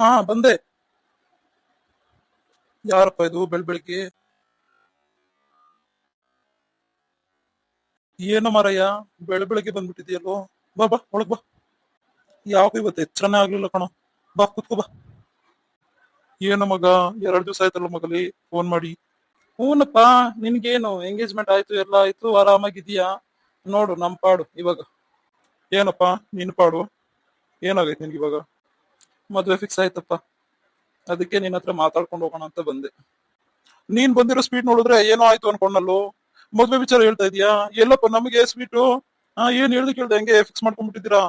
ಹಾ, ಬಂದೆ. ಯಾರಪ್ಪ ಇದು ಬೆಳ್ ಬೆಳಿಗ್ಗೆ ಏನು ಮಾರಯ್ಯ ಬೆಳ ಬೆಳಿಗ್ಗೆ ಬಂದ್ಬಿಟ್ಟಿದ್ಯಲ್ವೋ ಬಾ ಬಾ, ಒಳಗ್ ಬಾ. ಯಾವ ಇವತ್ತು ಎಚ್ಚರನೇ ಆಗ್ಲಿಲ್ಲ ಕಣೋ. ಬಾ, ಕುತ್ಕೋ, ಬಾ. ಏನು ಮಗ, ಎರಡ್ ದಿವಸ ಆಯ್ತಲ್ಲ ಮಗಲಿ ಫೋನ್ ಮಾಡಿ. ಹೂನಪ್ಪ, ನಿನ್ಗೇನು? ಎಂಗೇಜ್ಮೆಂಟ್ ಆಯ್ತು, ಎಲ್ಲ ಆಯ್ತು ಆರಾಮಾಗಿದೀಯಾ ನೋಡು ನಮ್ ಪಾಡು, ಇವಾಗ. ಏನಪ್ಪ, ನೀನು ಪಾಡು. ಏನಾಗೈತೆ ನಿನ್ಗೆ ಇವಾಗ? ಮದ್ವೆ ಫಿಕ್ಸ್ ಆಯ್ತಪ್ಪ. ಅದಕ್ಕೆ ನಿನ್ನ ಹತ್ರ ಮಾತಾಡ್ಕೊಂಡು ಹೋಗೋಣ ಅಂತ ಬಂದೆ. ನೀನ್ ಬಂದಿರೋ ಸ್ವೀಟ್ ನೋಡಿದ್ರೆ ಏನೋ ಆಯ್ತು ಅನ್ಕೊಂಡಲ್ಲೋ? ಮದ್ವೆ ವಿಚಾರ ಹೇಳ್ತಾ ಇದೀಯಾ ಎಲ್ಲಪ್ಪ, ನಮಗೆ ಸ್ವೀಟು ಹಾ ಏನ್ ಹೇಳ್ದು ಕೇಳ್ದೆ ಹೆಂಗೆ ಫಿಕ್ಸ್ ಮಾಡ್ಕೊಂಡ್ಬಿಟ್ಟಿದ್ದೀರಾ?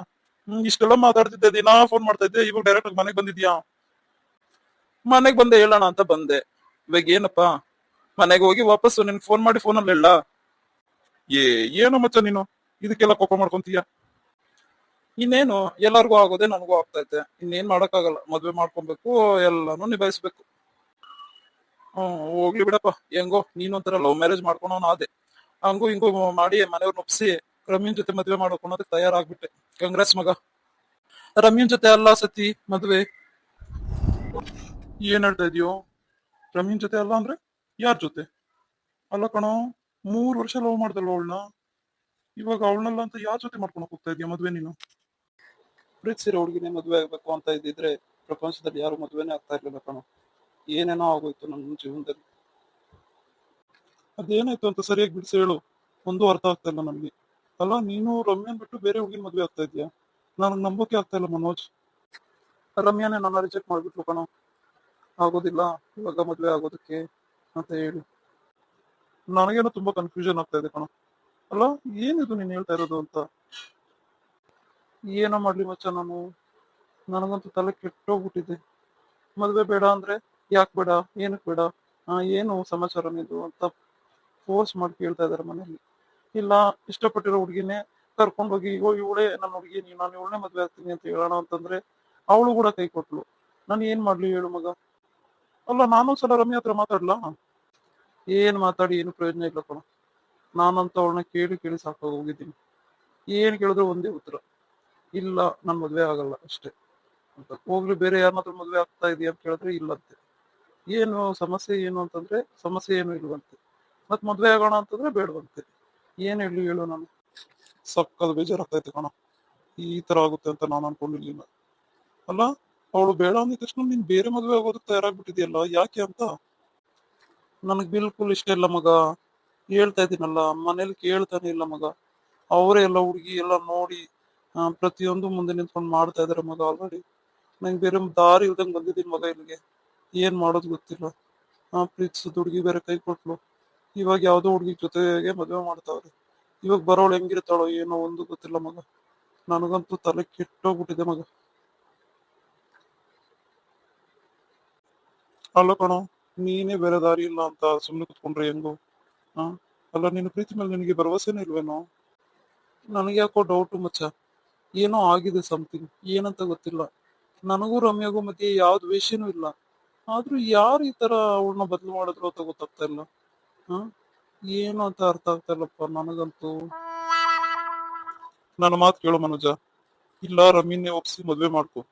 ಹ್ಮ್, ಇಷ್ಟೆಲ್ಲ ಮಾತಾಡ್ತಿದ್ದೆ, ದಿನಾ ಫೋನ್ ಮಾಡ್ತಾ ಇದ್ದೆ, ಇವಾಗ ಡೈರೆಕ್ಟ್ ಆಗಿ ಮನೆಗೆ ಬಂದಿದ್ಯಾ ಮನೆಗ್ ಬಂದೆ, ಹೇಳೋಣ ಅಂತ ಬಂದೆ. ಇವಾಗ ಏನಪ್ಪ? ಮನೆಗೆ ಹೋಗಿ ವಾಪಸ್ಸು, ನಿನ್ ಫೋನ್ ಮಾಡಿ ಫೋನಲ್ಲಿ ಹೇಳ. ಏ, ಏನೋ ಮಚ್ಚ ನೀನು? ಇದಕ್ಕೆಲ್ಲ ಕೋಪ ಮಾಡ್ಕೊಂತೀಯ? ಇನ್ನೇನು ಎಲ್ಲರಿಗೂ ಆಗೋದೆ ನನಗೂ ಆಗ್ತೈತೆ. ಇನ್ನೇನ್ ಮಾಡೋಕ್ಕಾಗಲ್ಲ. ಮದ್ವೆ ಮಾಡ್ಕೊಬೇಕು, ಎಲ್ಲಾನು ನಿಭಾಯಿಸ್ಬೇಕು. ಹ್ಮ್, ಹೋಗ್ಲಿ ಬಿಡಪ್ಪ. ಹೆಂಗೋ, ನೀನೊಂಥರ ಲವ್ ಮ್ಯಾರೇಜ್ ಮಾಡ್ಕೊಳೋನು ಅದೇ ಹಂಗೂ ಹಿಂಗೂ ಮಾಡಿ ಮನೆಯವ್ರನ್ನ ಒಪ್ಸಿ ರಮ್ಯನ್ ಜೊತೆ ಮದ್ವೆ ಮಾಡ್ಕೊಳೋದಕ್ಕೆ ತಯಾರಾಗ್ಬಿಟ್ಟೆ. ಕಂಗ್ರೆಸ್ ಮಗ. ರಮ್ಯನ್ ಜೊತೆ ಅಲ್ಲ ಸತಿ, ಮದ್ವೆ. ಏನ್ ಹೇಳ್ತಾ ಇದೀಯೋ? ರಮ್ಯನ್ ಜೊತೆ ಅಲ್ಲ ಅಂದ್ರೆ ಯಾರ್ ಜೊತೆ? ಅಲ್ಲ ಕಣೋ, ಮೂರ್ ವರ್ಷ ಲವ್ ಮಾಡ್ದಲ್ಲ ಅವಳನ್ನ. ಇವಾಗ ಅವಳನ್ನಲ್ಲ ಅಂತ ಯಾರ್ ಜೊತೆ ಮಾಡ್ಕೊಳಕ್ ಹೋಗ್ತಾ ಇದೀಯ ಮದ್ವೆ ನೀನು? ಪ್ರೀತಿಸಿರೋ ಹುಡುಗಿನೇ ಮದುವೆ ಆಗ್ಬೇಕು ಅಂತ ಇದ್ದಿದ್ರೆ ಪ್ರಪಂಚದಲ್ಲಿ ಯಾರು ಮದುವೆನೇ ಆಗ್ತಾ ಇರ್ಲಿಲ್ಲ ಕಣ. ಏನೇನೋ ಆಗೋಯ್ತು ನನ್ನ ಜೀವನದಲ್ಲಿ. ಅದೇನಾಯ್ತು ಅಂತ ಸರಿಯಾಗಿ ಬಿಡಿಸಿ ಹೇಳು. ಒಂದು ಅರ್ಥ ಆಗ್ತಾ ಇಲ್ಲ ನಮ್ಗೆ ಅಲ್ಲ, ನೀನು ರಮ್ಯಾನ್ ಬಿಟ್ಟು ಬೇರೆ ಹುಡುಗಿನ ಮದ್ವೆ ಆಗ್ತಾ ಇದೀಯಾ ನನಗೆ ನಂಬೋಕೆ ಆಗ್ತಾ ಇಲ್ಲ ಮನೋಜ್. ರಮ್ಯಾನೇ ನನ್ನ ರಿಜೆಕ್ಟ್ ಮಾಡ್ಬಿಟ್ಲು ಕಣ. ಆಗೋದಿಲ್ಲ, ಇವಾಗ ಮದ್ವೆ ಆಗೋದಕ್ಕೆ ಅಂತ ಹೇಳಿ. ನನಗೇನೋ ತುಂಬಾ ಕನ್ಫ್ಯೂಷನ್ ಆಗ್ತಾ ಇದೆ ಕಣ. ಅಲ್ಲ, ಏನಿದು ನೀನ್ ಹೇಳ್ತಾ ಇರೋದು ಅಂತ? ಏನೋ ಮಾಡ್ಲಿ ಮಚ್ಚ ನಾನು? ನನಗಂತೂ ತಲೆ ಕೆಟ್ಟೋಗ್ಬಿಟ್ಟಿದೆ. ಮದುವೆ ಬೇಡ ಅಂದ್ರೆ ಯಾಕೆ ಬೇಡ? ಏನಕ್ ಬೇಡ? ಏನು ಸಮಾಚಾರ ನಿಂದು ಅಂತ ಫೋರ್ಸ್ ಮಾಡಿ ಕೇಳ್ತಾ ಇದಾರೆ ಮನೇಲಿ ಇಲ್ಲ, ಇಷ್ಟಪಟ್ಟಿರೋ ಹುಡುಗಿನೇ ಕರ್ಕೊಂಡೋಗಿ ಓ, ಇವಳೇ ನನ್ನ ಹುಡುಗಿ, ನೀನು ನಾನು ಇವಳೇ ಮದ್ವೆ ಆಗ್ತೀನಿ ಅಂತ ಹೇಳೋಣ ಅಂತಂದ್ರೆ ಅವಳು ಕೂಡ ಕೈ ಕೊಟ್ಲು. ನಾನು ಏನ್ ಮಾಡ್ಲಿ ಹೇಳು ಮಗ? ಅಲ್ಲ, ನಾನು ಸಲ ರಮ್ಯ ಹತ್ರ ಮಾತಾಡ್ಲಾ? ಏನ್ ಮಾತಾಡಿ, ಏನು ಪ್ರಯೋಜನ ಇಲ್ಲ ಕಣ. ನಾನಂತ ಅವಳನ್ನ ಕೇಳಿ ಕೇಳಿ ಸಾಕಾಗಿ ಹೋಗಿದ್ದೀನಿ. ಏನ್ ಕೇಳಿದ್ರು ಒಂದೇ ಉತ್ತರ. ಇಲ್ಲ ನನ್ನ ಮದುವೆ ಆಗಲ್ಲ ಅಷ್ಟೇ. ಅಂತ ಹೋಗ್ಲಿ, ಬೇರೆ ಯಾರನ್ನಾದ್ರೂ ಮದುವೆ ಆಗ್ತಾ ಇದೆಯಾ ಅಂತ ಕೇಳಿದ್ರೆ ಇಲ್ಲಂತೆ. ಏನು ಸಮಸ್ಯೆ ಏನು ಅಂತಂದ್ರೆ, ಸಮಸ್ಯೆ ಏನು ಇಲ್ವಂತೆ. ಮತ್ ಮದ್ವೆ ಆಗೋಣ ಅಂತಂದ್ರೆ ಬೇಡವಂತೆ. ಏನ್ ಹೇಳಿ ಹೇಳು ನಾನು. ಸಕ್ಕದ ಬೇಜಾರಾಗ್ತೈತೆ ಕಣ. ಈ ತರ ಆಗುತ್ತೆ ಅಂತ ನಾನು ಅನ್ಕೊಂಡಿರ್ಲಿಲ್ಲ ಅಲ್ಲ, ಅವಳು ಬೇಡ ಅಂದ ತಕ್ಷಣ ನೀನ್ ಬೇರೆ ಮದ್ವೆ ಆಗೋದಕ್ಕೆ ತಯಾರಾಗ್ಬಿಟ್ಟಿದ್ಯಲ್ಲ, ಯಾಕೆ ಅಂತ? ನನಗ್ ಬಿಲ್ಕುಲ್ ಇಷ್ಟ ಇಲ್ಲ ಮಗ. ಹೇಳ್ತಾ ಇದೀನಲ್ಲ ಮನೇಲಿ ಕೇಳ್ತಾನೆ ಇಲ್ಲ ಮಗ. ಅವರೇ ಎಲ್ಲ ಹುಡುಗಿ ಎಲ್ಲ ನೋಡಿ ಪ್ರತಿಯೊಂದು ಮುಂದೆ ನಿಂತ್ಕೊಂಡು ಮಾಡ್ತಾ ಇದಾರೆ ಮಗ ಆಲ್ರೆಡಿ ನಂಗೆ ಬೇರೆ ದಾರಿ ಇಲ್ದಂಗೆ ಬಂದಿದ್ದೀನಿ ಮಗ ಇಲ್ಲಿಗೆ. ಏನ್ ಮಾಡೋದು ಗೊತ್ತಿಲ್ಲ. ಆ ಪ್ರೀತಿಸಿದ ಹುಡುಗಿ ಬೇರೆ ಕೈ ಕೊಟ್ಲು. ಇವಾಗ ಯಾವ್ದೋ ಹುಡುಗಿ ಜೊತೆಗೆ ಮದುವೆ ಮಾಡ್ತಾವ್ರಿ. ಇವಾಗ ಬರೋಳು ಹೆಂಗಿರ್ತಾಳೋ ಏನೋ ಒಂದು ಗೊತ್ತಿಲ್ಲ ಮಗ. ನನಗಂತೂ ತಲೆ ಕೆಟ್ಟೋಗ್ಬಿಟ್ಟಿದೆ ಮಗ. ಅಲ್ಲ ಕಣೋ, ನೀನೇ ಬೇರೆ ದಾರಿ ಇಲ್ಲ ಅಂತ ಸುಮ್ಮನೆ ಕುತ್ಕೊಂಡ್ರೆ ಹೆಂಗೋ? ಹಾ ಅಲ್ಲ, ನಿನ್ನ ಪ್ರೀತಿ ಮೇಲೆ ನಿನಗೆ ಭರವಸೆನೇ ಇಲ್ವೇನೋ? ನನಗೆ ಯಾಕೋ ಡೌಟ್ ಮಚ್ಚ. ಏನೋ ಆಗಿದೆ ಸಮಥಿಂಗ್ ಏನಂತ ಗೊತ್ತಿಲ್ಲ. ನನಗೂ ರಮ್ಯಾಗೂ ಮಧ್ಯೆ ಯಾವ್ದು ವೇಷನೂ ಇಲ್ಲ. ಆದ್ರೂ ಯಾರು ಈ ತರ ಅವಳನ್ನ ಬದಲು ಮಾಡಿದ್ರು ಅಂತ ಗೊತ್ತಾಗ್ತಾ ಇಲ್ಲ. ಏನು ಅಂತ ಅರ್ಥ ಆಗ್ತಾ ಇಲ್ಲಪ್ಪ ನನಗಂತೂ. ನನ್ನ ಮಾತು ಕೇಳು ಮನೋಜ. ಇಲ್ಲ ರಮ್ಯನ್ನೇ ಒಪ್ಸಿ ಮದ್ವೆ ಮಾಡ್ಕೊ.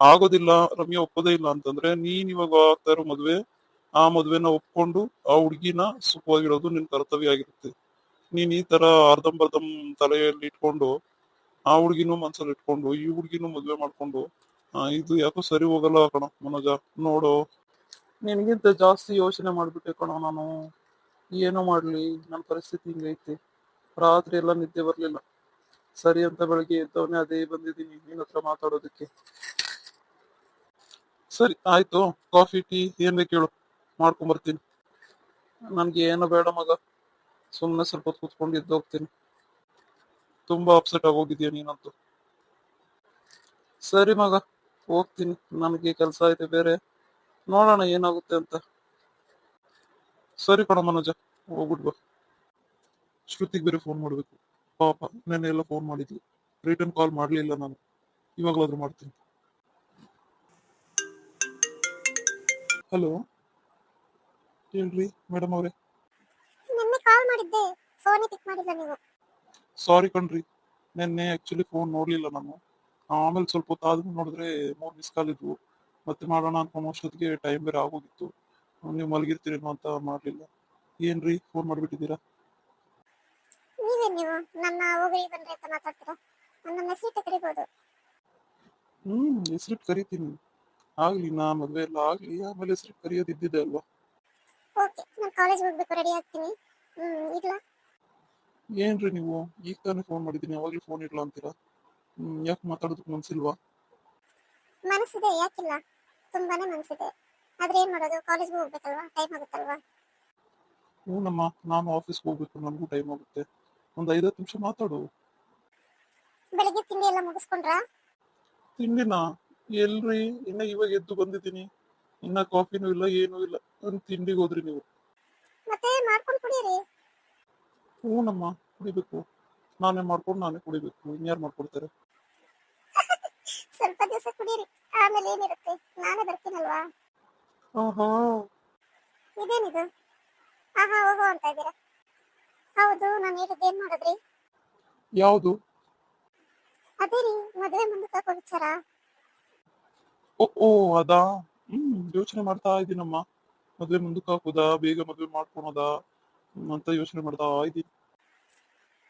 ಆಗೋದಿಲ್ಲ, ರಮ್ಯ ಒಪ್ಪೋದೇ ಇಲ್ಲ ಅಂತಂದ್ರೆ ನೀನ್ ಇವಾಗ ಆಗ್ತಾ ಇರೋ ಮದ್ವೆ, ಆ ಮದ್ವೆನ ಒಪ್ಕೊಂಡು ಆ ಹುಡ್ಗಿನ ಸುಖವಾಗಿರೋದು ನಿನ್ ಕರ್ತವ್ಯ ಆಗಿರುತ್ತೆ. ನೀನ್ ಈ ತರ ಅರ್ಧಂಬರ್ಧಂ ತಲೆಯಲ್ಲಿ ಇಟ್ಕೊಂಡು ಆ ಹುಡುಗಿನೂ ಮನ್ಸಲ್ಲಿ ಇಟ್ಕೊಂಡು, ಈ ಹುಡುಗಿನೂ ಮದ್ವೆ ಮಾಡ್ಕೊಂಡು ಇದು ಯಾಕೋ ಸರಿ ಹೋಗಲ್ಲ ಕಣ ಮನೋಜ. ನೋಡು, ನಿನಗಿಂತ ಜಾಸ್ತಿ ಯೋಚನೆ ಮಾಡ್ಬಿಟ್ಟೆ ಕಣ ನಾನು. ಏನೋ ಮಾಡ್ಲಿ ನನ್ನ ಪರಿಸ್ಥಿತಿ ಹಿಂಗೈತಿ. ರಾತ್ರಿ ಎಲ್ಲ ನಿದ್ದೆ ಬರ್ಲಿಲ್ಲ. ಸರಿ ಅಂತ ಬೆಳಗ್ಗೆ ಎದ್ದವನೇ ಅದೇ ಬಂದಿದ್ದೀನಿ ನಿನ್ನ ಹತ್ರ ಮಾತಾಡೋದಕ್ಕೆ. ಸರಿ, ಆಯ್ತು. ಕಾಫಿ, ಟೀ, ಏನ್ ಕೇಳು ಮಾಡ್ಕೊಂಡ್ ಬರ್ತೀನಿ ನನ್ಗೆ ಏನು ಬೇಡ ಮಗ. ಸುಮ್ಮನೆ ಸ್ವಲ್ಪ ಹೊತ್ತು ಕೂತ್ಕೊಂಡು ಎದ್ದು ಹೋಗ್ತೀನಿ ತುಂಬಾ ಅಪ್ಸೆಟ್ ಆಗೋಗಿದ್ಯಾ ನೀನಂತೂ? ಸರಿ ಮಗ, ಹೋಗ್ತೀನಿ. ನನಗೆ ಕೆಲಸ ಐತೆ ಬೇರೆ. ನೋಡೋಣ ಏನಾಗುತ್ತೆ ಅಂತ. ಸರಿ ಕಣ ಮನೋಜ, ಹೋಗ್ಬಿಟ್ ಬಾ. ಶ್ರುತಿಗೆ ಬೇರೆ ಫೋನ್ ಮಾಡ್ಬೇಕು. ಪಾಪ, ನೆನ್ನೆ ಎಲ್ಲ ಫೋನ್ ಮಾಡಿದ್ಲು. ರಿಟರ್ನ್ ಕಾಲ್ ಮಾಡ್ಲಿಲ್ಲ ನಾನು. ಇವಾಗಲಾದ್ರೂ ಮಾಡ್ತೀನಿ. ಹಲೋ ಹೇಳ್ರಿ ಮೇಡಮ್ ಅವರೇ. ಕಾಲ್ ಮಾಡಿದ್ದೆ. ಫೋನ್ ಪಿಕ್ ಮಾಡಿಲ್ಲ ನೀವು. ಸಾರಿ ಕಣ್ರಿ. ನಿನ್ನೆ ಆಕ್ಚುಲಿ ಫೋನ್ ನೋಡ್ಲಿಲ್ಲ ನಾನು. ಆಮೇಲೆ ಸ್ವಲ್ಪ ಹೊತ್ತು ಆದ್ಮೇಲೆ ನೋಡಿದ್ರೆ ಮೂರ್ ಮಿಸ್ ಕಾಲ್ ಇದ್ವು. ಮತ್ತೆ ಮಾಡೋಣ ಅಂತ ಅಷ್ಟೊತ್ತಿಗೆ ಟೈಮ್ ಬೇರೆ ಆಗೋಗಿತ್ತು. ನೀವು ಮಲಗಿರ್ತೀರೇನೋ ಅಂತ ಮಾಡ್ಲಿಲ್ಲ. ಏನ್ರಿ ಫೋನ್ ಮಾಡ್ಬಿಟ್ಟಿದ್ದೀರಾ? ನೀವೇ ನೀವು? ನನ್ನ ಹೋಗಿ ಬಂದ್ರೆ ಅಂತ ಮಾತಾಡ್ತೀರಾ? ನನ್ನ ಮೆಸೇಜ್ ಕರಿಬೋದು. ಹ್ಮ್ ಹೆಸರಿಟ್ಟು ಕರಿತೀನಿ. ಆಗ್ಲಿ ನಾ ಮದ್ವೆ ಎಲ್ಲ ಆಗ್ಲಿ ಆಮೇಲೆ ಹೆಸರಿಟ್ಟು ಕರಿಯೋದು ಇದ್ದಿದೆ ಅಲ್ವಾ? ಓಕೆ ನಾನು ಕಾಲೇಜ್ ಹೋಗ್ಬೇಕು ರೆಡಿ ಆಗ್ತೀನಿ. ಹ್ಮ್ ಇಲ್ಲ ಏನ್ರಿ ನೀವು? ಈಗ ತಾನೇ ಫೋನ್ ಮಾಡಿದೀನಿ ಯಾವಾಗ್ಲೂ ಫೋನ್ ಇಡ್ಲಾ ಅಂತೀರಾ? ಯಾಕೆ ಮಾತಾಡೋದಕ್ಕೆ ಮನ್ಸಿಲ್ವಾ? ಮನಸ್ಸಿದೆ ಯಾಕಿಲ್ಲ? ತುಂಬಾನೇ ಮನಸ್ಸಿದೆ ಆದ್ರೆ ಏನ್ ಮಾಡೋದು ಕಾಲೇಜ್ಗೆ ಹೋಗ್ಬೇಕಲ್ವಾ? ಟೈಮ್ ಆಗುತ್ತಲ್ವಾ? ಹ್ಞೂನಮ್ಮ ನಾನು ಆಫೀಸ್ಗೆ ಹೋಗ್ಬೇಕು ನನಗೂ ಟೈಮ್ ಆಗುತ್ತೆ. ಒಂದು ಐದತ್ತು ನಿಮಿಷ ಮಾತಾಡು. ಬೆಳಿಗ್ಗೆ ತಿಂಡಿ ಎಲ್ಲ ಮುಗಿಸ್ಕೊಂಡ್ರಾ? ತಿಂಡಿನ? ಎಲ್ರಿ ಇನ್ನ ಇವಾಗ ಎದ್ದು ಬಂದಿದ್ದೀನಿ. ಇನ್ನ ಕಾಫಿನೂ ಇಲ್ಲ ಏನೂ ಇಲ್ಲ. ಒಂದು ತಿಂಡಿಗೆ ಹೋದ್ರಿ ನೀವು. ಮತ್ತೆ ಮಾಡ್ಕೊಂಡು ಕುಡೀರಿ. ಹ್ಞೂನಮ್ಮ ಕುಡಿಬೇಕು. ನಾನೇ ಮಾಡ್ಕೊಂಡು ನಾನೇ ಕುಡಿಬೇಕು. ಇನ್ಯಾರು ಮಾಡ್ಕೊಡ್ತಾರೆ? ಸ್ವಲ್ಪ ದಿವಸ ಕುಡೀರಿ. ಆಮೇಲೆ ಏನಿರುತ್ತೆ? ನಾನೇ ಬರ್ತೀನಲ್ವಾ? ಓಹೋ ಇದೇನಿದು? ಆಹಾ ಹೋಗೋ ಅಂತ ಇದ್ದೀರಾ? ಹೌದು ನಾನು ಹೇಳಿದ್ದು ಏನ್ ಮಾಡಿದ್ರಿ? ಯಾವುದು? ಅದೇ ರೀ ಮದುವೆ ಮುಂದಕ್ಕೆ ವಿಚಾರ. ಓ ಓ ಅದಾ? ಹ್ಮ್ ಯೋಚನೆ ಮಾಡ್ತಾ ಇದ್ದೀನಮ್ಮ ಮದ್ವೆ ಮುಂದಕ್ಕೆ ಹಾಕೋದಾ? ಬೇಗ ಮದ್ವೆ ಮಾಡ್ಕೊಳೋದಾ? ಅಂತ ಯೋಚನೆ ಮಾಡ್ತಾ ಇದ್ದೀನಿ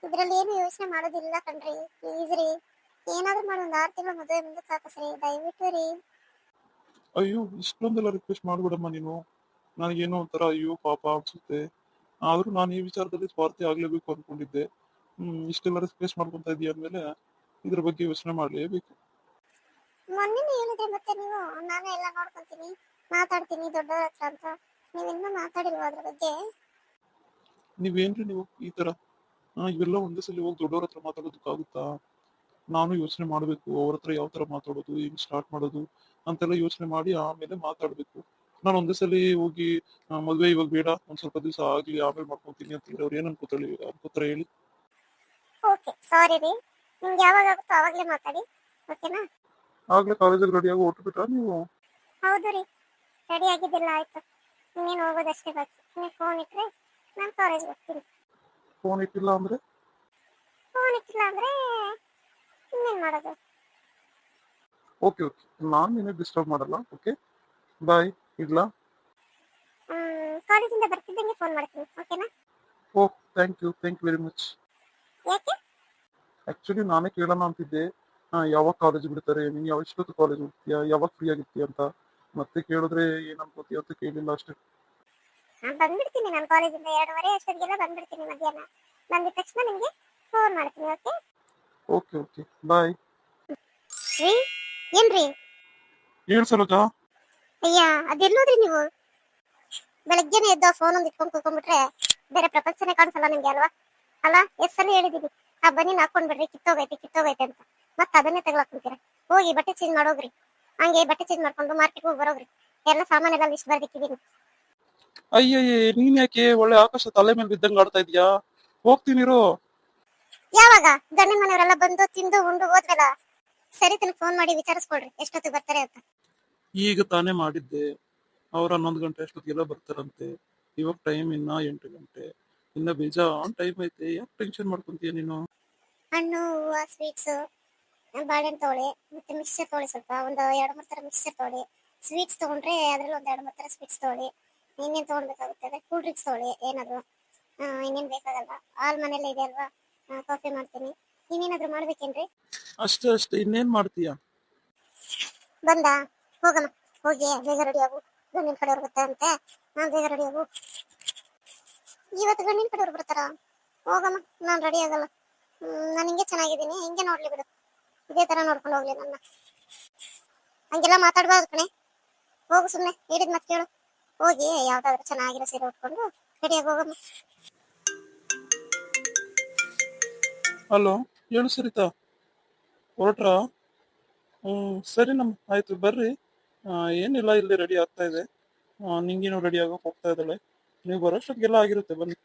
ಇದರಲ್ಲಿ ಏನು ಯೋಚನೆ ಮಾಡೋದಿಲ್ಲ ಕಣ್ರಿ ಪ್ಲೀಸ್ ರೀ ಏನಾದ್ರೂ ಮಾಡಿ ಒಂದು ಆರು ತಿಂಗಳು ಮದುವೆ ಮುಂದಕ್ಕೆ ಹಾಕಸ್ರಿ ದಯವಿಟ್ಟು ರೀ. ಅಯ್ಯೋ ಇಷ್ಟೊಂದೆಲ್ಲ ರಿಕ್ವೆಸ್ಟ್ ಮಾಡ್ಬಿಡಮ್ಮ ನೀನು. ನನಗೇನೋ ಒಂಥರ ಅಯ್ಯೋ ಪಾಪ ಅನ್ಸುತ್ತೆ. ಆದ್ರೂ ನಾನು ಈ ವಿಚಾರದಲ್ಲಿ ಸ್ವಾರ್ಥಿ ಆಗ್ಲೇಬೇಕು ಅನ್ಕೊಂಡಿದ್ದೆ. ಹ್ಮ್ ಇಷ್ಟೆಲ್ಲ ರಿಕ್ವೆಸ್ಟ್ ಮಾಡ್ಕೊಂತ ಇದೀಯ ಅಂದ್ಮೇಲೆ ಇದ್ರ ಬಗ್ಗೆ ಯೋಚನೆ ಮಾಡ್ಲೇಬೇಕು. ಮೊನ್ನೆ ಹೇಳಿದ್ರೆ ಮತ್ತೆ ನೀವು ನಾನು ಎಲ್ಲ ನೋಡ್ಕೊಂತೀನಿ ಮಾತಾಡ್ತೀನಿ ದೊಡ್ಡ ಹತ್ರ ಅಂತ. ನೀವಿನ್ನೂ ಮಾತಾಡಿಲ್ವಾ ಅದ್ರ ಬಗ್ಗೆ? ನೀವೇನ್ರಿ ನೀವು ಈ ತರ? ಇವೆಲ್ಲ ಒಂದೇ ಸಲ ಹೋಗಿ ದೊಡ್ಡವ್ರ ಹತ್ರ ಮಾತಾಡೋದಕ್ಕಾಗುತ್ತಾ ನಾನು ಯೋಚನೆ ಮಾಡಬೇಕು ಅವ್ರ ಹತ್ರ ಯಾವ ತರ ಮಾತಾಡೋದು ಹೆಂಗ್ ಸ್ಟಾರ್ಟ್ ಮಾಡೋದು ಅಂತೆಲ್ಲ ಯೋಚನೆ ಮಾಡಿ ಆಮೇಲೆ ಮಾತಾಡಬೇಕು. ನಾನು ಒಂದೇ ಸಲ ಹೋಗಿ ಮದುವೆ ಇವಾಗ ಬೇಡ ಒಂದ್ ಸ್ವಲ್ಪ ದಿವಸ ಆಗ್ಲಿ ಆಮೇಲೆ ಮಾಡ್ಕೊಂತೀನಿ ಅಂತ ಹೇಳಿ ಅವ್ರು ಏನ್ ಅನ್ಕೋತಾಳೆ ಅನ್ಕೋತಾರೆ ಹೇಳಿ. ಓಕೆ ಸಾರಿ ರೀ. ನಿಮ್ಗೆ ಯಾವಾಗ ಆಗುತ್ತೋ ಮಾತಾಡಿ ಓಕೆನಾ ಆಗ್ಲೇ ಕಾಲೇಜಲ್ಲಿ ರೆಡಿಯಾಗಿ ಹೊರಟು ನೀವು? ಹೌದು ರೀ. ರೆಡಿ ಆಗಿದ್ದಿಲ್ಲ ಆಯ್ತು. ಇನ್ನೇನು ಹೋಗೋದಷ್ಟೇ ಬಾಕಿ. ನೀವು ಫೋನ್ ಇಟ್ರೆ? ನಾನು ಕಾಲೇಜ್ ಹೋಗ್ತೀನಿ ಫೋನ್ ಇಟ್ಟಿಲ್ಲ ಅಂದ್ರೆ? ಫೋನ್ ಇಟ್ಟಿಲ್ಲ ಅಂದ್ರೆ ಇನ್ನೇನ್ ಮಾಡೋದು? ಓಕೆ ಓಕೆ ನಾನು ನಿನ್ನ ಡಿಸ್ಟರ್ಬ್ ಮಾಡಲ್ಲ ಓಕೆ ಬಾಯ್ ಇಡ್ಲಾ? ಕಾಲೇಜಿಂದ ಬರ್ತಿದ್ದಂಗೆ ಫೋನ್ ಮಾಡ್ತೀನಿ ಓಕೆನಾ ಓ thank you thank you very much ಯಾಕೆ? ಆಕ್ಚುಲಿ ನಾನೇ ಕೇಳೋಣ ಅಂತಿದ್ದೆ. ಯಾವಾಗ ಕಾಲೇಜ್ ಬಿಡ್ತಾರೆ? ನೀನು ಯಾವ ಎಷ್ಟೊತ್ತು ಕಾಲೇಜ್ ಹೋಗ್ತೀಯಾ? ಯಾವಾಗ ಫ್ರೀ ಆಗಿರ್ತೀಯ ಅಂತ? ಮತ್ತೆ ಕೇಳಿದ್ರೆ ಏನು ಅನ್ಕೋತೀಯ ಅಂತ ಕೇಳಿಲ್ಲ ಅಷ್ಟೇ. ನಾನು ಬಂದ್ಬಿಡ್ತೀನಿ ನಾನು ಕಾಲೇಜಿಂದ ಎರಡೂವರೆ ಅಷ್ಟೊತ್ತಿಗೆಲ್ಲ ಬಂದ್ಬಿಡ್ತೀನಿ ಮಧ್ಯಾಹ್ನ. ಬಂದಿದ ತಕ್ಷಣ ನಿಮಗೆ ಫೋನ್ ಮಾಡ್ತೀನಿ ಓಕೆ ಓಕೆ ಓಕೆ ಬಾಯ್ ರೀ ಏನ್ರಿ? ಏನ್ ಸರೋಜ? ಅಯ್ಯ ಅದೆಲ್ಲೋದ್ರಿ ನೀವು? ಬೆಳಗ್ಗೆನೆ ಎದ್ದು ಫೋನ್ ಒಂದು ಇಟ್ಕೊಂಡು ಕೂತ್ಕೊಂಡ್ಬಿಟ್ರೆ ಬೇರೆ ಪ್ರಪಂಚನೇ ಕಾಣಿಸಲ್ಲ ನಿಮ್ಗೆ ಅಲ್ವಾ? ಅಲ್ಲ ಎಸ್ ಸಲ ಹೇಳಿದೀನಿ. ಆ ಬನ್ನಿ ಹಾಕೊಂಡ್ ಬಿಡ್ರಿ ಕಿತ್ತೋಗೈತೆ ಕಿತ್ತೋಗೈತೆ ಅಂತ. ಮತ್ತೆ ಅದನ್ನೇ ತಗೊಳಕ್ಬಿಡ್ತೀರ ಹೋಗಿ ಬಟ್ಟೆ ಚೇಂಜ್ ಮಾಡೋಗ್ರಿ. ಹಂಗೆ ಬಟ್ಟೆ ಚೇಂಜ್ ಮಾಡ್ಕೊಂಡು ಮಾರ್ಕೆಟ್ ಹೋಗಿ ಬರೋಗ್ರಿ. ಎಲ್ಲ ಸಾಮಾನೆಲ್ಲ ಲಿಸ್ಟ್ ಬರ್ದಿಕ್ಕಿದೀನಿ ಅಯ್ಯಯ್ಯ ನೀನ್ ಯಾಕೆ ಒಳ್ಳೆ ಆಕಾಶ ತಲೆ ಮೇಲೆ ಬಿದ್ದಂಗ್ ಆಡ್ತಾ ಇದೀಯಾ? ಹೋಗ್ತೀನಿರು ಯಾವಾಗ? ಗಂಡನ ಮನೆಯವರೆಲ್ಲ ಬಂದು ತಿಂದು ಉಂಡು ಹೋದ್ರಲ್ಲ ಸರಿ ತನಕ ಫೋನ್ ಮಾಡಿ ವಿಚಾರಿಸ್ಕೊಳ್ರಿ ಎಷ್ಟೊತ್ತಿಗೆ ಬರ್ತಾರೆ ಅಂತ. ಈಗ ತಾನೇ ಮಾಡಿದ್ದೆ. ಅವ್ರ ಹನ್ನೊಂದು ಗಂಟೆ ಅಷ್ಟೊತ್ತಿಗೆಲ್ಲ ಬರ್ತಾರಂತೆ. ಇವಾಗ ಟೈಮ್ ಇನ್ನ ಎಂಟು ಗಂಟೆ. ಇನ್ನ ಬೇಜಾನ್ ಟೈಮ್ ಐತೆ. ಯಾಕೆ ಟೆನ್ಷನ್ ಮಾಡ್ಕೊಂತೀಯ ನೀನು? ಹಣ್ಣು ಹೂವು ಸ್ವೀಟ್ಸ್ ಬಾಳೆಹಣ್ಣು ತಗೊಳ್ಳಿ ಮತ್ತೆ ಮಿಕ್ಸರ್ ತಗೊಳ್ಳಿ ಸ್ವಲ್ಪ. ಒಂದು ಎರಡು ಮೂರು ತರ ಮಿಕ್ಸರ್ ತಗೊಳ್ಳಿ. ಸ್ವೀಟ್ಸ್ ತಗೊಂಡ್ರೆ ಅದ್ರಲ್ಲಿ ಒಂದ್ ಎರಡು ಮೂರು ಥರ ಸ್ವೀಟ್ಸ್ ತಗೊಳ್ಳಿ. ಇನ್ನೇನು ತಗೊಳ್ಬೇಕಾಗುತ್ತೆ ಕೂಲ್ ಡ್ರಿಂಕ್ಸ್ ತಗೊಳ್ಳಿ ಏನಾದ್ರು. ಇನ್ನೇನು ಇನ್ನೇನ್ ಬೇಕಾಗಲ್ಲ. ಹಾಲ್ ಮನೇಲಿ ಇದೆ ಅಲ್ವಾ? ಕಾಫಿ ಮಾಡ್ತೀನಿ. ಇನ್ನೇನಾದ್ರು ಮಾಡ್ಬೇಕೇನ್ರಿ? ಅಷ್ಟೇ ಅಷ್ಟೇ. ಇನ್ನೇನ್ ಮಾಡ್ತೀಯ? ಬಂದ? ಹೋಗಮ್ಮ. ಹೋಗಿ ಬೇಗ ರೆಡಿ ಆಗು. ಗಂಡಿನ ಕಡೆಯವ್ರು ಬರ್ತಾರಂತೆ. ನಾನು ಬೇಗ ರೆಡಿ ಆಗು. ಇವತ್ತು ಗಂಡಿನ ಕಡೆಯವ್ರು ಬರ್ತಾರ? ಹೋಗಮ್ಮ. ನಾನು ರೆಡಿ ಆಗಲ್ಲ. ನಾನು ಹಿಂಗೆ ಚೆನ್ನಾಗಿದ್ದೀನಿ. ಹಿಂಗೆ ನೋಡ್ಲಿ ಬಿಡು. ಇದೇ ತರ ನೋಡ್ಕೊಂಡು ಹೋಗ್ಲಿ ನನ್ನ. ಹಂಗೆಲ್ಲ ಮಾತಾಡ್ಬಾರ್ದು ಕಣೆ. ಹೋಗು ಸುಮ್ಮನೆ ಹೇಳಿದ್ ಮತ್ತೆ ಕೇಳು. ಹೋಗಿ ಯಾವ್ದಾದ್ರು ಚೆನ್ನಾಗಿರೋ ಸೀರೆ ಉಟ್ಕೊಂಡು ರೆಡಿಯಾಗಿ ಹೋಗಮ್ಮ ಹಲೋ ಹೇಳು ಸರಿತಾ ಹೊರಟ್ರ? ಹ್ಮ್ ಸರಿ ನಮ್ಮ ಆಯ್ತು ಬರ್ರಿ. ಏನಿಲ್ಲ ಇಲ್ಲಿ ರೆಡಿ ಆಗ್ತಾ ಇದೆ. ನಿಂಗೇನು ರೆಡಿ ಆಗೋಕೆ ಹೋಗ್ತಾ ಇದ್ದಾಳೆ. ನೀವು ಬರೋಷ್ಟೊತ್ತಿಗೆಲ್ಲ ಆಗಿರುತ್ತೆ ಬನ್ನಿ.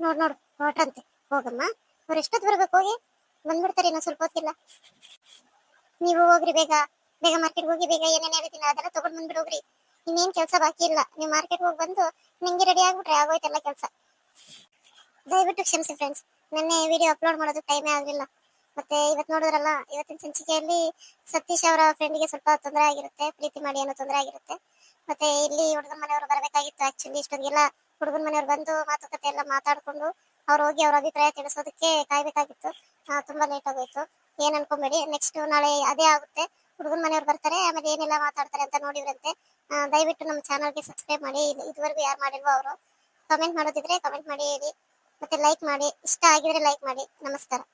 ನೋಡ್ ನೋಡು ಹೊರಟಂತೆ. ಹೋಗಮ್ಮ. ಅವ್ರು ಎಷ್ಟೊತ್ತು ಬರ್ಬೇಕು ಹೋಗಿ? ಬಂದ್ಬಿಡ್ತಾರೆ ಇನ್ನೊಂದ್ ಸ್ವಲ್ಪ ಹೊತ್ತಿಲ್ಲ. ನೀವು ಹೋಗ್ರಿ ಬೇಗ. ಬೇಗ ಮಾರ್ಕೆಟ್ ಹೋಗಿ ಬೇಗ ಏನೇನು ಹೇಳ್ತೀನಿ ಅದೆಲ್ಲ ತಗೊಂಡ್ ಬಂದ್ಬಿಡು ಹೋಗ್ರಿ. ಇನ್ನೇನ್ ಕೆಲಸ ಬಾಕಿ ಇಲ್ಲ. ನೀವು ಮಾರ್ಕೆಟ್ ಹೋಗಿ ಬಂದು ನಿಂಗೆ ರೆಡಿ ಆಗ್ಬಿಟ್ರೆ ಆಗೋಯ್ತೆಲ್ಲ ಕೆಲಸ. ದಯವಿಟ್ಟು ಕ್ಷಮಿಸಿ ಫ್ರೆಂಡ್ಸ್ ನಿನ್ನೆ ವಿಡಿಯೋ ಅಪ್ಲೋಡ್ ಮಾಡೋದು ಟೈಮೇ ಆಗಲಿಲ್ಲ. ಮತ್ತೆ ಇವತ್ತು ನೋಡಿದ್ರಲ್ಲ ಇವತ್ತಿನ ಸಂಚಿಕೆಯಲ್ಲಿ ಸತೀಶ್ ಅವರ ಫ್ರೆಂಡ್ಗೆ ಸ್ವಲ್ಪ ತೊಂದರೆ ಆಗಿರುತ್ತೆ ಪ್ರೀತಿ ಮಾಡಿ ಅನ್ನೋ ತೊಂದರೆ ಆಗಿರುತ್ತೆ. ಮತ್ತೆ ಇಲ್ಲಿ ಹುಡುಗನ ಮನೆಯವರು ಬರಬೇಕಾಗಿತ್ತು ಆಕ್ಚುಲಿ ಇಷ್ಟೊಂದಿಗೆಲ್ಲ ಹುಡುಗನ ಮನೆಯವರು ಬಂದು ಮಾತುಕತೆ ಎಲ್ಲ ಮಾತಾಡ್ಕೊಂಡು ಅವ್ರು ಹೋಗಿ ಅವ್ರ ಅಭಿಪ್ರಾಯ ತಿಳಿಸೋದಕ್ಕೆ ಕಾಯ್ಬೇಕಾಗಿತ್ತು. ತುಂಬಾ ಲೇಟ್ ಆಗೋಯ್ತು. ಏನ್ ಅನ್ಕೊಂಬೇಡಿ ನೆಕ್ಸ್ಟ್ ನಾಳೆ ಅದೇ ಆಗುತ್ತೆ. ಹುಡುಗನ ಮನೆಯವ್ರು ಬರ್ತಾರೆ ಆಮೇಲೆ ಏನೆಲ್ಲ ಮಾತಾಡ್ತಾರೆ ಅಂತ ನೋಡಿವ್ರಂತೆ. ಆ, ದಯವಿಟ್ಟು ನಮ್ಮ ಚಾನಲ್ಗೆ ಸಬ್ಸ್ಕ್ರೈಬ್ ಮಾಡಿ. ಇದು- ಇದುವರೆಗೂ ಯಾರು ಮಾಡಿರುವ ಅವರು ಕಮೆಂಟ್ ಮಾಡೋದಿದ್ರೆ ಕಮೆಂಟ್ ಮಾಡಿ ಹೇಳಿ. ಮತ್ತೆ ಲೈಕ್ ಮಾಡಿ. ಇಷ್ಟ ಆಗಿದ್ರೆ ಲೈಕ್ ಮಾಡಿ. ನಮಸ್ಕಾರ.